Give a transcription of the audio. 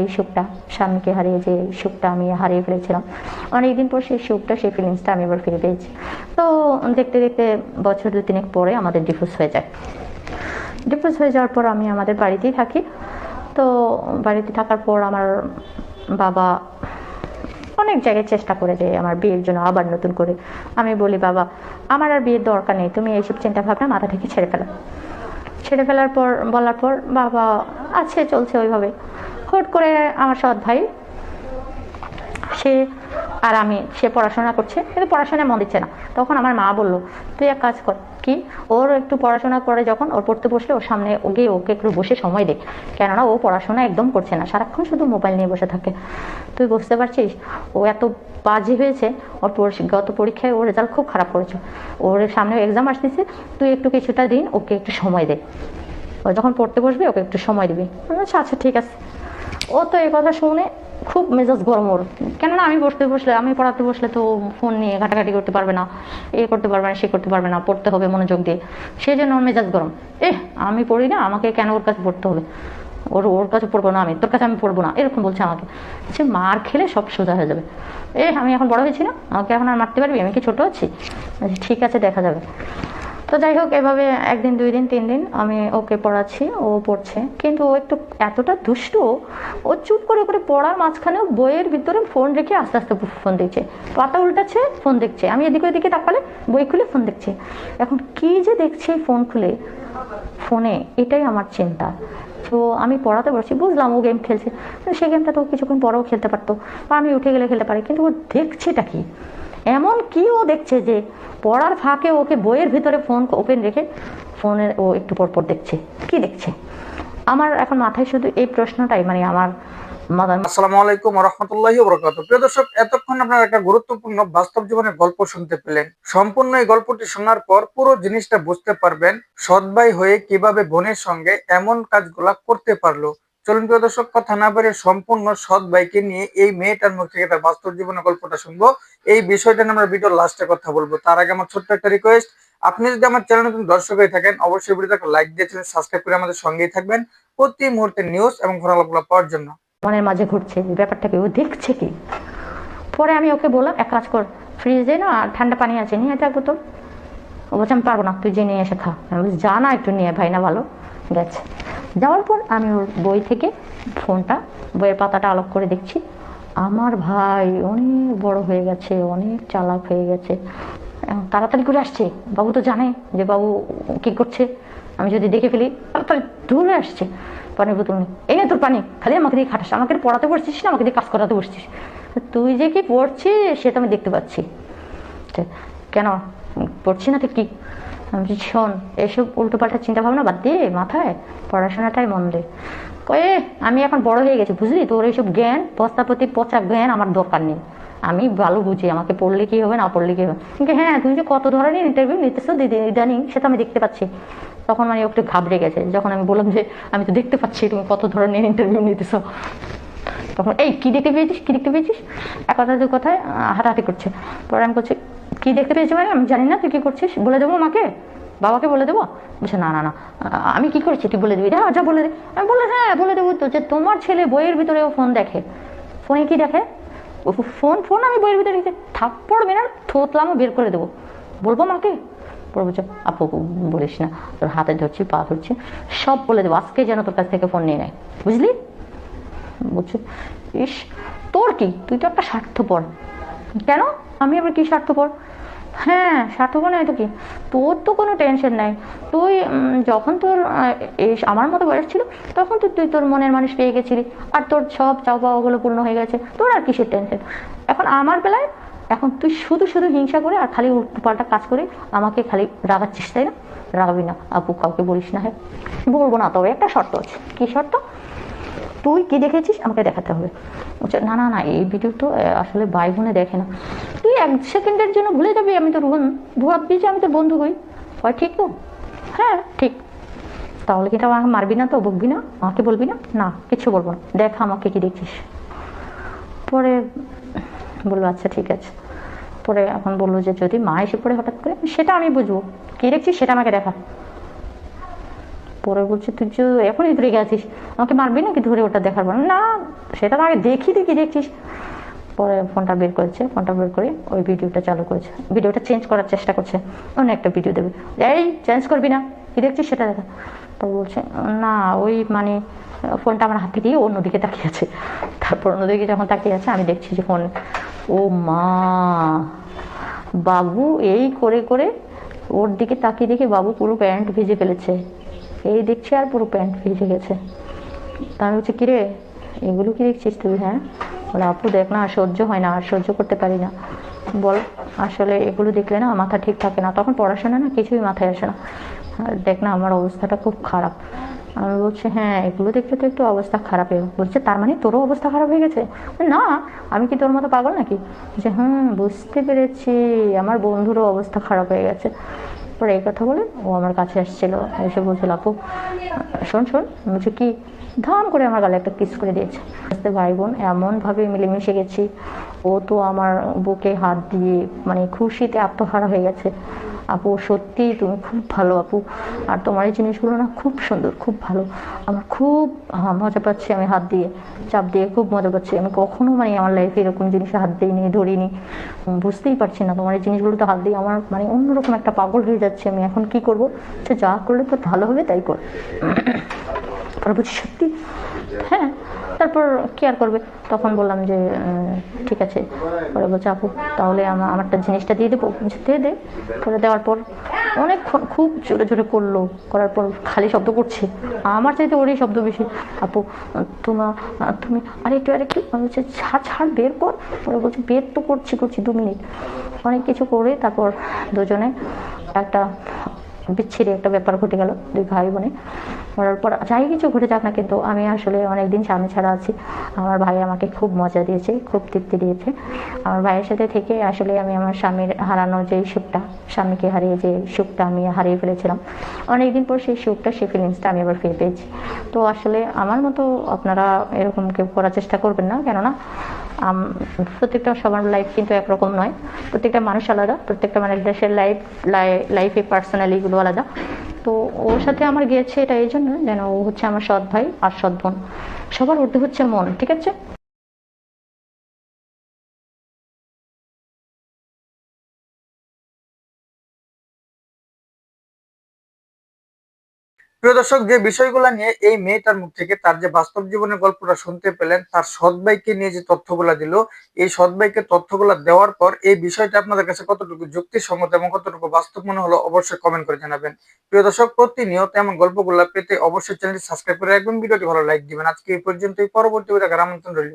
এই সুখটা স্বামীকে হারিয়ে যে সুখটা আমি হারিয়ে ফেলেছিলাম। অনেকদিন পর সেই সুখটা সেই ফিলিংসটা আমি এবার ফিরে পেয়েছি। তো দেখতে দেখতে বছর দু তিনেক পরে আমাদের ডিভোর্স হয়ে যায়। ডিভোর্স হয়ে যাওয়ার পর আমি আমাদের বাড়িতেই থাকি। তো বাড়িতে থাকার পর আমার বাবা অনেক জায়গায় চেষ্টা করে যে আমার বিয়ের জন্য আবার নতুন করে। আমি বলি, বাবা, আমার আর বিয়ের দরকার নেই। তুমি এইসব চিন্তা ভাবনা মাথা থেকে ছেড়ে ফেলো। ছেড়ে ফেলার পর, বলার পর বাবা, আছে, চলছে ওইভাবে। হুট করে আমার সৎ ভাই সে আর আমি সে পড়াশোনা করছে কিন্তু পড়াশোনায় মন দিচ্ছে না। তখন আমার মা বলল তুই এক কাজ কর কি? ওর একটু পড়াশোনা করে যখন ওর পড়তে বসলে ওর সামনে ওকে ওকে একটু বসে সময় দে। কেননা ও পড়াশোনা একদম করছে না সারাক্ষণ শুধু মোবাইল নিয়ে বসে থাকে। তুই বুঝতে পারছিস? ও এত বাজে হয়েছে ওর গত পরীক্ষায় ওর রেজাল্ট খুব খারাপ করেছে। ওর সামনে এক্সাম আসতেছে তুই একটু কিছুটা দিন ওকে একটু সময় দে। ও যখন পড়তে বসবে ওকে একটু সময় দিবি। বলছি, আচ্ছা ঠিক আছে। ও তো এই কথা শুনে খুব মেজাজ গরম ওর। কেননা আমি বসতে বসলে, আমি পড়াতে বসলে তো ফোন নিয়ে ঘাটাঘাটি করতে পারবে না, এ করতে পারবে না, সে করতে পারবে না, পড়তে হবে মনোযোগ দিয়ে। সেই জন্য ওর মেজাজ গরম। এ আমি পড়ি না, আমাকে কেন ওর কাছে পড়তে হবে? ওর ওর কাছে পড়ব না আমি, তোর কাছে আমি পড়ব না, এরকম বলছে আমাকে। সে মার খেলে সব সোজা হয়ে যাবে। এ আমি এখন বড় হয়েছি না? আমাকে এখন আর মারতে পারবি? আমি কি ছোট আছি? ঠিক আছে, দেখা যাবে। তো যাই হোক, এভাবে একদিন, দুই দিন, তিন দিন আমি ওকে পড়াচ্ছি, ও পড়ছে। কিন্তু ও একটু এতটা দুষ্ট, ও চুপ করে করে পড়ার মাঝখানে বইয়ের ভিতরে ফোন রেখে আস্তে আস্তে ফোন দেখছে। পাতা উল্টাচ্ছে ফোন দেখছে। আমি এদিকে ওদিকে তাকালে বই খুলে ফোন দেখছে। এখন কি যে দেখছে ফোন খুলে? ফোনে এটাই আমার চিন্তা। তো আমি পড়াতে পারছি বুঝলাম ও গেম খেলছে। সেই গেমটা তো কিছুক্ষণ পরেও খেলতে পারতো। বা আমি উঠে গেলে খেলতে পারি, কিন্তু ও দেখছেটা কি? এমন কি ও দেখছে যে পড়ার ফাঁকে ওকে বইয়ের ভিতরে ফোন ওপেন রেখে ফোনের ও একটু পর পর দেখছে। কি দেখছে? আমার এখন মাথায় শুধু এই প্রশ্নটাই মানে আমার আসসালামু আলাইকুম এতক্ষণ আপনারা একটা গুরুত্বপূর্ণ বাস্তব জীবনের গল্প শুনতে পেলেন। সম্পূর্ণ এই গল্পটি শোনার পর পুরো জিনিসটা বুঝতে পারবেন হয়ে কীভাবে বোনের সঙ্গে এমন কাজগুলা করতে পারল। চলুন প্রিয় দর্শক, কথা না বলে সম্পূর্ণ সৎ ভাইকে নিয়ে এই মেয়েটার মুখ থেকে তার বাস্তব জীবনের গল্পটা শুনব। এই বিষয়টা নিয়ে আমরা ভিডিওর লাস্টে কথা বলব। তার আগে আমার ছোট্ট একটা রিকোয়েস্ট আপনি যদি আমার চ্যানেল নতুন দর্শক হয়ে থাকেন, অবশ্যই ভিডিওটাকে লাইক দিয়ে চ্যানেল সাবস্ক্রাইব করে আমাদের সঙ্গেই থাকবেন প্রতি মুহূর্তে নিউজ এবং ঘোরালাগুলো পাওয়ার জন্য। মনের মাঝে ঘুরছে যে ব্যাপারটা কি ও দেখছে কি? পরে আমি ওকে বললাম, এক কাজ কর ফ্রিজে না ঠান্ডা পানি আছে, নিয়ে থাকব তো। ও বলছে, আমি পারব না, তুই যে নিয়ে এসে খা। আমি একটু নিয়ে ভাই না ভালো, গেছে। যাওয়ার পর আমি ওর বই থেকে ফোনটা, বইয়ের পাতাটা আলোক করে দেখছি। আমার ভাই অনেক বড় হয়ে গেছে, অনেক চালাক হয়ে গেছে। তাড়াতাড়ি করে আসছে। বাবু তো জানে যে বাবু কি করছে। আমি যদি দেখে ফেলি, তাড়াতাড়ি দূরে আসছে। পানির বোতল নিয়ে, এই তোর পানি, খালি আমাকে দিয়ে খাটাস। আমাকে পড়াতে বসছিস না, আমাকে দিয়ে কাজ করাতে বসছিস? তুই যে কি পড়ছিস সেটা আমি দেখতে পাচ্ছি। কেন? পড়ছি না তো কি? বলছি, শোন এসব উল্টোপাল্টা চিন্তা ভাবনা বাদ দিয়ে মাথায় পড়াশোনাটাই মন দে। কয়ে আমি এখন বড় হয়ে গেছি বুঝলি? তোর এইসব জ্ঞান বস্তাপতি পচা জ্ঞান আমার দরকার নেই। আমি ভালো বুঝি আমাকে পড়লে কি হবে না পড়লে কি হবে? কিন্তু হ্যাঁ তুই যে কত ধরনের ইন্টারভিউ নিতেছো দিদি ইদানিং সেটা আমি দেখতে পাচ্ছি। তখন মানে একটু ঘাবড়ে গেছে। যখন আমি বললাম যে আমি তো দেখতে পাচ্ছি তুমি কত ধরনের ইন্টারভিউ নিতেছো? তখন এই কি দেখতে পেয়েছিস? কি দেখতে পেয়েছিস? এক কথা দু কথায় হাঁটাহাঁটি করছে। পরে আমি করছি কি দেখতে পেয়েছি মানে? আমি জানি না, তুই কি করছিস? বলে দেবো মাকে। বাবাকে বলে দেবো। বলছে, না না না, আমি কি করেছি? তুই বলে দিবি? হ্যাঁ যা বলে দে। আমি বলে হ্যাঁ বলে দেবো তো। যে তোমার ছেলে বইয়ের ভিতরে ও ফোন দেখে। ফোনে কি দেখে? ও ফোন ফোন আমি বইয়ের ভিতরে রেখে থাপ্পড় মেরে থোতলামও বের করে দেবো। বলব মাকে? পরে বলছে, আপু, বলিস না, তোর হাতে ধরছি, পা ধরছি, সব বলে দেবো। আজকে যেন তোর কাছ থেকে ফোন নিয়ে নেয়। বুঝলি? বলছে, ইস, তোর কি? তুই তো একটা স্বার্থপর। কেন? আমি আবার কি স্বার্থপর? হ্যাঁ স্বার্থপর নয় তো কি? তোর তো কোনো টেনশন নাই। তুই যখন তোর এই আমার মতো বয়স ছিল, তখন তো তুই তোর মনের মানুষ পেয়ে গেছিলি। আর তোর সব চাও পাওয়াগুলো পূর্ণ হয়ে গেছে। তোর আর কিসের টেনশন এখন আমার বেলায়, এখন তুই শুধু শুধু হিংসা করে আর খালি পাল্টা কাজ করে আমাকে খালি রাগাচ্ছিস, তাই না? রাগাবি না, আপু, কাউকে বলিস না হ্যাঁ? বলব না, তবে একটা শর্ত আছে। কি শর্ত? তুই কি দেখেছিস? আমাকে দেখাতে হবে। না না না, এই ভিডিও তো আসলে ভাই বোনে দেখে না। এক সেকেন্ডের জন্য ভুলে যাবি, আমি তোর বোন ভাববি যে আমি তোর বন্ধু হই। হয় ঠিক তো? হ্যাঁ ঠিক। তাহলে কিন্তু আমাকে মারবি না তো? বকবি না? আমাকে বলবি না? না কিছু বলব না। দেখ আমাকে কি দেখছিস পরে বলল আচ্ছা ঠিক আছে। পরে এখন বলল যে, যদি মা এসে পড়ে হঠাৎ করে, সেটা আমি বুঝব। কি দেখছিস, সেটা আমাকে দেখা। পরে বলছে, তুই যে এখনই ধরে গেছিস, আমাকে মারবি নাকি ধরে ওটা দেখার পর? না, সেটা তো আগে দেখি দেখি দেখছিস। পরে ফোনটা বের করেছে, ফোনটা বের করে ওই ভিডিওটা চালু করেছে। ভিডিওটা চেঞ্জ করার চেষ্টা করছে। অন্য একটা ভিডিও দেবে। এই চেঞ্জ করবি না। কি দেখছিস সেটা দেখা। তো বলছে, না, ওই মানে ফোনটা আমার হাতে দিয়ে অন্যদিকে তাকিয়ে আছে। তারপর অন্যদিকে যখন তাকিয়ে আছে, আমি দেখছি যে ফোন, ও মা, বাবু এই করে করে ওর দিকে তাকিয়ে দেখে বাবু পুরো প্যান্ট ভিজে ফেলেছে। এই দেখছি আর পুরো প্যান্ট ভিজে গেছে। তা আমি বলছি, কিরে, এগুলো কি দেখছিস তুই হ্যাঁ? বলে আপু দেখ না সহ্য হয় না, আর সহ্য করতে পারি না। বল, আসলে এগুলো দেখলে না মাথা ঠিক থাকে না, তখন পড়াশোনা না কিছুই মাথায় আসে না। দেখ না, আমার অবস্থাটা খুব খারাপ। আমি বলছি হ্যাঁ এগুলো দেখলে তো একটু অবস্থা খারাপ হয়ে বলছে, তার মানে তোরও অবস্থা খারাপ হয়ে গেছে? না, আমি কি তোর মতো পাগল নাকি? যে হুম, বুঝতে পেরেছি, আমার বন্ধুরও অবস্থা খারাপ হয়ে গেছে। পরে এই কথা বলে ও আমার কাছে আসছিল, এসে বলছিল, আপু, শোন শোন। বলছি, কি? ধাম করে আমার গালে একটা কিস করে দিয়েছে। আস্তে ভাই বোন, এমনভাবে মিলেমিশে গেছি। ও তো আমার বুকে হাত দিয়ে মানে খুশিতে আত্মহারা হয়ে গেছে। আপু সত্যি তুমি খুব ভালো আপু। আর তোমার এই জিনিসগুলো না খুব সুন্দর, খুব ভালো। আমার খুব মজা পাচ্ছি আমি হাত দিয়ে। চাপ দিয়ে খুব মজা পাচ্ছি। আমি কখনো মানে আমার লাইফে এরকম জিনিসে হাত দিইনি, ধরিনি। বুঝতেই পারছি না। তোমার এই জিনিসগুলো তো হাত দিয়ে আমার মানে অন্যরকম একটা পাগল হয়ে যাচ্ছে। আমি এখন কি করব? সে যা করলে তো ভালো হবে, তাই কর। পরে বলছি, সত্যি? হ্যাঁ। তারপর কি আর করবে? তখন বললাম যে ঠিক আছে। পরে বলছে, আপু, তাহলে আমার আমারটা জিনিসটা দিয়ে দেবো। দিয়ে দে করে দেওয়ার পর অনেকক্ষণ খুব জোরে জোরে করল। করার পর খালি শব্দ করছে। আমার চাইতে ওরই শব্দ বেশি। আপু তোমার তুমি আরেকটু আরেকটু, বলছে ছাড় ছাড়, বের কর। পরে বলছে, বের তো করছি করছি দু মিনিট। অনেক কিছু করে তারপর দুজনে একটা বিচ্ছিরি একটা ব্যাপার ঘটে গেল, দুই ভাই বোনে করার পর যাই কিছু ঘটে যাক না কিন্তু আমি আসলে অনেকদিন স্বামী ছাড়া আছি। আমার ভাই আমাকে খুব মজা দিয়েছে, খুব তৃপ্তি দিয়েছে। আমার ভাইয়ের সাথে থেকে আসলে আমি আমার স্বামীর হারানো যে সুখটা, স্বামীকে হারিয়ে যে সুখটা আমি হারিয়ে ফেলেছিলাম, অনেকদিন পর সেই সুখটা, সেই ফিলিংসটা আমি আবার ফিরে পেয়েছি। তো আসলে আমার মতো আপনারা এরকম কেউ করার চেষ্টা করবেন না, কেননা প্রত্যেকটা সবার লাইফ কিন্তু একরকম নয়। প্রত্যেকটা মানুষ আলাদা, প্রত্যেকটা মানে দেশের লাইফ লাইফে পার্সোনালিগুলো আলাদা। তো ওর সাথে আমার গিয়েছে এটা এই জন্য যেন ও হচ্ছে আমার সৎ ভাই আর সৎ বোন। সবার ঊর্ধ্বে হচ্ছে মন, ঠিক আছে? প্রিয় দর্শক, যে বিষয়গুলো নিয়ে এই মেয়েটার মুখ থেকে তার যে বাস্তব জীবনের গল্পটা শুনতে পেলেন, তার সৎ ভাইকে নিয়ে যে তথ্যগুলা দিল, এই সৎ ভাইকে তথ্যগুলা দেওয়ার পর এই বিষয়টা আপনাদের কাছে কতটুকু যুক্তিসঙ্গত এবং কতটুকু বাস্তব মনে হলো অবশ্যই কমেন্ট করে জানাবেন। প্রিয় দর্শক, প্রতিনিয়ত এমন গল্পগুলা পেতে অবশ্যই চ্যানেলটি সাবস্ক্রাইব করে রাখবেন। ভিডিওটি ভালো লাইক দিবেন। আজকে এই পর্যন্তই। পরবর্তী ভিডিও আমন্ত্রণ রইল।